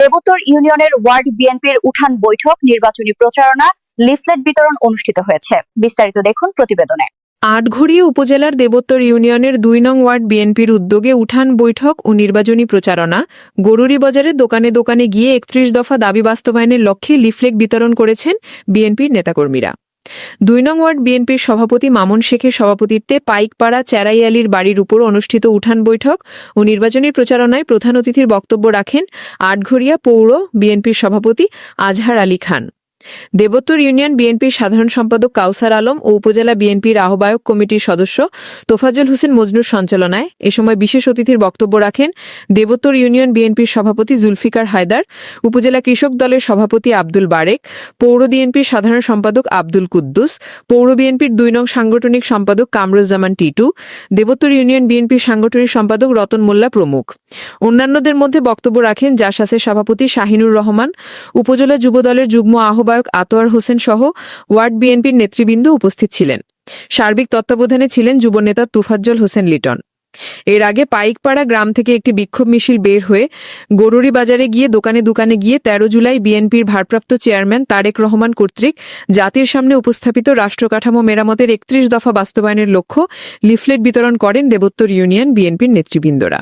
দেবুত্তর ইউনিয়নের ওয়ার্ড বিএনপির উঠান বৈঠক, নির্বাচনী প্রচারণা, লিফলেট বিতরণ অনুষ্ঠিত হয়েছে। বিস্তারিত দেখুন প্রতিবেদনে। আটঘরিয়া উপজেলার দেবোত্তর ইউনিয়নের দুই নং ওয়ার্ড বিএনপির উদ্যোগে উঠান বৈঠক ও নির্বাচনী প্রচারণা। গরুরি বাজারে দোকানে দোকানে গিয়ে একত্রিশ দফা দাবি বাস্তবায়নের লক্ষ্যে লিফলেট বিতরণ করেছেন বিএনপির নেতাকর্মীরা। দুই নং ওয়ার্ড বিএনপির সভাপতি মামুন শেখের সভাপতিত্বে পাইকপাড়া চেরাই আলীর বাড়ির উপর অনুষ্ঠিত উঠান বৈঠক ও নির্বাচনী প্রচারণায় প্রধান অতিথির বক্তব্য রাখেন আটঘরিয়া পৌর বিএনপির সভাপতি আজহার আলী খান। দেবোত্তর ইউনিয়ন বিএনপির সাধারণ সম্পাদক কাউসার আলম ও উপজেলা বিএনপির আহ্বায়ক কমিটির সদস্য তোফাজ্জল হোসেন মজনুর সঞ্চালনায় এ সময় বিশেষ অতিথির বক্তব্য রাখেন দেবোত্তর ইউনিয়ন বিএনপির সভাপতি জুলফিকার হায়দার, উপজেলা কৃষক দলের সভাপতি আব্দুল বারেক, পৌর বিএনপির সাধারণ সম্পাদক আব্দুল কুদ্দুস, পৌর বিএনপির দুই নং সাংগঠনিক সম্পাদক কামরুজ্জামান টিটু, দেবোত্তর ইউনিয়ন বিএনপির সাংগঠনিক সম্পাদক রতন মোল্লা প্রমুখ। অন্যান্যদের মধ্যে বক্তব্য রাখেন জাসাসের সভাপতি শাহিনুর রহমান, উপজেলা যুবদলের যুগ্ম আহ্বায়ক আতোয়ার হোসেন সহ ওয়ার্ড বিএনপির নেতৃবৃন্দ উপস্থিত ছিলেন। সার্বিক তত্ত্বাবধানে ছিলেন যুবনেতা তুফাজ্জল হোসেন লিটন। এর আগে পাইকপাড়া গ্রাম থেকে একটি বিক্ষোভ মিছিল বের হয়ে গরুরি বাজারে গিয়ে দোকানে দোকানে গিয়ে তেরো জুলাই বিএনপির ভারপ্রাপ্ত চেয়ারম্যান তারেক রহমান কর্তৃক জাতির সামনে উপস্থাপিত রাষ্ট্রকাঠামো মেরামতের একত্রিশ দফা বাস্তবায়নের লক্ষ্য লিফলেট বিতরণ করেন দেবোত্তর ইউনিয়ন বিএনপির নেতৃবৃন্দরা।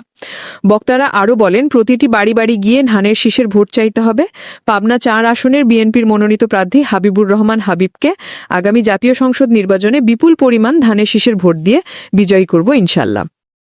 বক্তারা আরও বলেন, প্রতিটি বাড়ি বাড়ি গিয়ে ধানের শীষের ভোট চাইতে হবে। পাবনা চার আসনের বিএনপির মনোনীত প্রার্থী হাবিবুর রহমান হাবিবকে আগামী জাতীয় সংসদ নির্বাচনে বিপুল পরিমাণ ধানের শীষের ভোট দিয়ে বিজয়ী করব ইনশাল্লাহ